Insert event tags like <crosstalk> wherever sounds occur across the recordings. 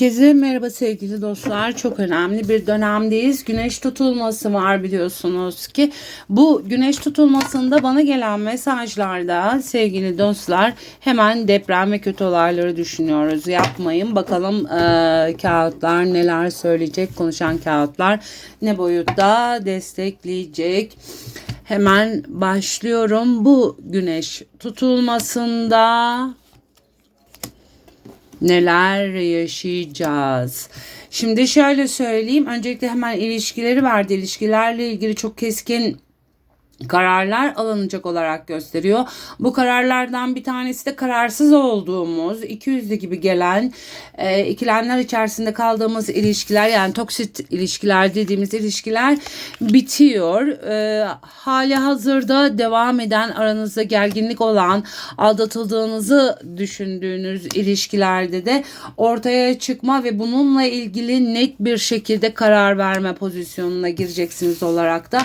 Herkese merhaba sevgili dostlar. Çok önemli bir dönemdeyiz. Güneş tutulması var biliyorsunuz ki. Bu güneş tutulmasında bana gelen mesajlarda sevgili dostlar hemen deprem ve kötü olayları düşünüyoruz. Yapmayın. Bakalım e, kağıtlar neler söyleyecek. Konuşan kağıtlar ne boyutta destekleyecek. Hemen başlıyorum. Bu güneş tutulmasında neler yaşayacağız. Şimdi şöyle söyleyeyim. Öncelikle hemen ilişkileri verdi. İlişkilerle ilgili çok keskin kararlar alınacak olarak gösteriyor. Bu kararlardan bir tanesi de kararsız olduğumuz, 200'lü gibi gelen e, ikilemler içerisinde kaldığımız ilişkiler yani toksit ilişkiler dediğimiz ilişkiler bitiyor. E, hali hazırda devam eden aranızda gerginlik olan aldatıldığınızı düşündüğünüz ilişkilerde de ortaya çıkma ve bununla ilgili net bir şekilde karar verme pozisyonuna gireceksiniz olarak da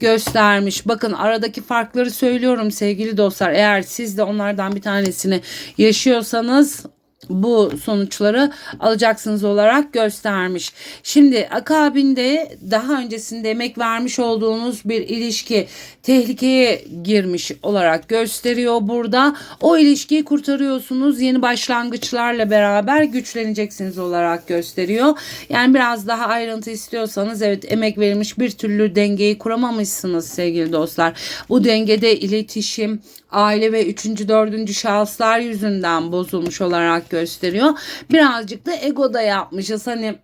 göstermiş. Bakın aradaki farkları söylüyorum sevgili dostlar. Eğer siz de onlardan bir tanesini yaşıyorsanız bu sonuçları alacaksınız olarak göstermiş. Şimdi akabinde daha öncesinde emek vermiş olduğunuz bir ilişki tehlikeye girmiş olarak gösteriyor burada. O ilişkiyi kurtarıyorsunuz. Yeni başlangıçlarla beraber güçleneceksiniz olarak gösteriyor. Yani biraz daha ayrıntı istiyorsanız evet emek verilmiş bir türlü dengeyi kuramamışsınız sevgili dostlar. Bu dengede iletişim, aile ve üçüncü, dördüncü şahıslar yüzünden bozulmuş olarak gösteriyor. Birazcık da ego da yapmışız. Hani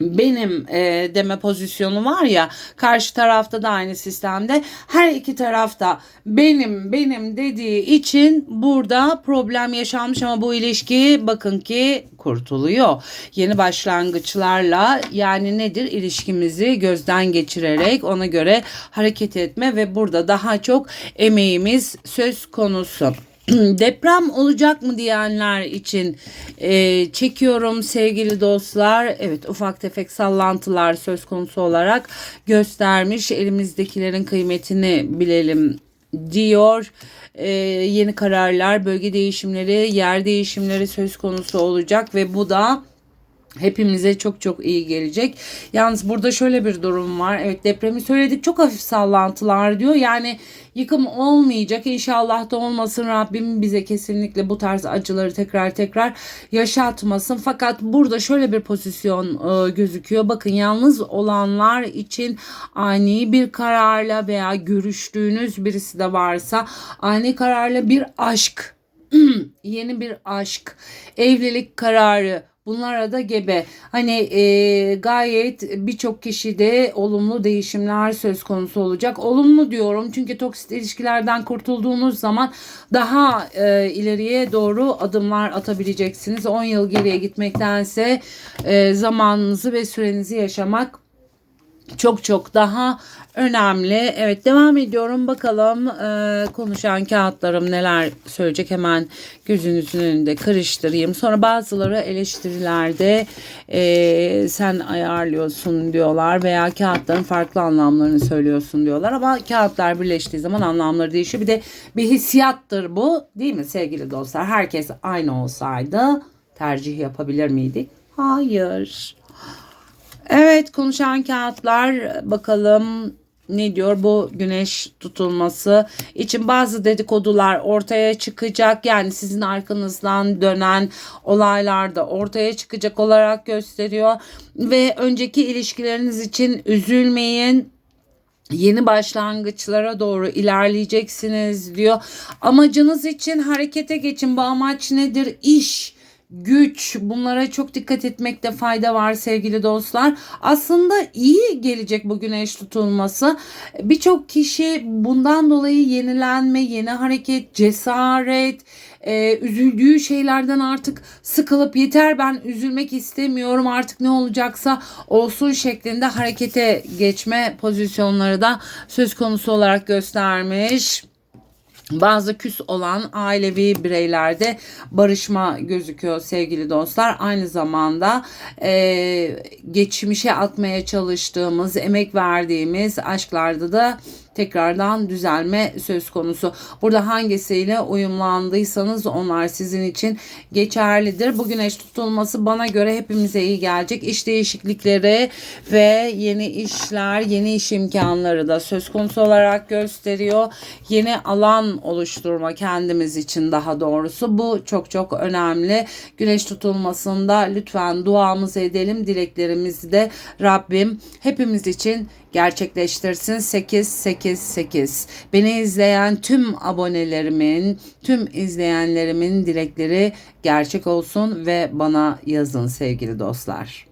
benim e, deme pozisyonu var ya karşı tarafta da aynı sistemde her iki tarafta benim benim dediği için burada problem yaşanmış ama bu ilişki bakın ki kurtuluyor. Yeni başlangıçlarla yani nedir ilişkimizi gözden geçirerek ona göre hareket etme ve burada daha çok emeğimiz söz konusu. <clears throat> deprem olacak mı diyenler için e, çekiyorum sevgili dostlar. Evet ufak tefek sallantılar söz konusu olarak göstermiş. Elimizdekilerin kıymetini bilelim diyor. E, yeni kararlar, bölge değişimleri, yer değişimleri söz konusu olacak ve bu da hepimize çok çok iyi gelecek. Yalnız burada şöyle bir durum var. Evet depremi söyledik çok hafif sallantılar diyor. Yani yıkım olmayacak. İnşallah da olmasın. Rabbim bize kesinlikle bu tarz acıları tekrar tekrar yaşatmasın. Fakat burada şöyle bir pozisyon e, gözüküyor. Bakın yalnız olanlar için ani bir kararla veya görüştüğünüz birisi de varsa ani kararla bir aşk <clears throat> yeni bir aşk, evlilik kararı, Bunlara da gebe. Hani e, gayet birçok kişide olumlu değişimler söz konusu olacak. Olumlu diyorum çünkü toksit ilişkilerden kurtulduğunuz zaman daha e, ileriye doğru adımlar atabileceksiniz. 10 yıl geriye gitmektense e, zamanınızı ve sürenizi yaşamak çok çok daha önemli. Evet devam ediyorum. Bakalım e, konuşan kağıtlarım neler söyleyecek hemen gözünüzün önünde karıştırayım. Sonra bazıları eleştirilerde e, sen ayarlıyorsun diyorlar veya kağıtların farklı anlamlarını söylüyorsun diyorlar. Ama kağıtlar birleştiği zaman anlamları değişiyor. Bir de bir hissiyattır bu değil mi sevgili dostlar? Herkes aynı olsaydı tercih yapabilir miydik? Hayır. Evet konuşan kağıtlar bakalım ne diyor bu güneş tutulması. İçin bazı dedikodular ortaya çıkacak. Yani sizin arkanızdan dönen olaylar da ortaya çıkacak olarak gösteriyor. Ve önceki ilişkileriniz için üzülmeyin. Yeni başlangıçlara doğru ilerleyeceksiniz diyor. Amacınız için harekete geçin. Bu amaç nedir? İş güç bunlara çok dikkat etmekte fayda var sevgili dostlar. Aslında iyi gelecek bu güneş tutulması. Birçok kişi bundan dolayı yenilenme, yeni hareket, cesaret, e, üzüldüğü şeylerden artık sıkılıp yeter ben üzülmek istemiyorum artık ne olacaksa olsun şeklinde harekete geçme pozisyonları da söz konusu olarak göstermiş. Bazı küs olan ailevi bireylerde barışma gözüküyor sevgili dostlar. Aynı zamanda e, geçmişe atmaya çalıştığımız, emek verdiğimiz aşklarda da tekrardan düzelme söz konusu. Burada hangisiyle uyumlandıysanız onlar sizin için geçerlidir. Bu güneş tutulması bana göre hepimize iyi gelecek. İş değişiklikleri ve yeni işler, yeni iş imkanları da söz konusu olarak gösteriyor. Yeni alan oluşturma kendimiz için daha doğrusu. Bu çok çok önemli. Güneş tutulmasında lütfen duamızı edelim. Dileklerimizi de Rabbim hepimiz için gerçekleştirsin 888. Beni izleyen tüm abonelerimin, tüm izleyenlerimin dilekleri gerçek olsun ve bana yazın sevgili dostlar.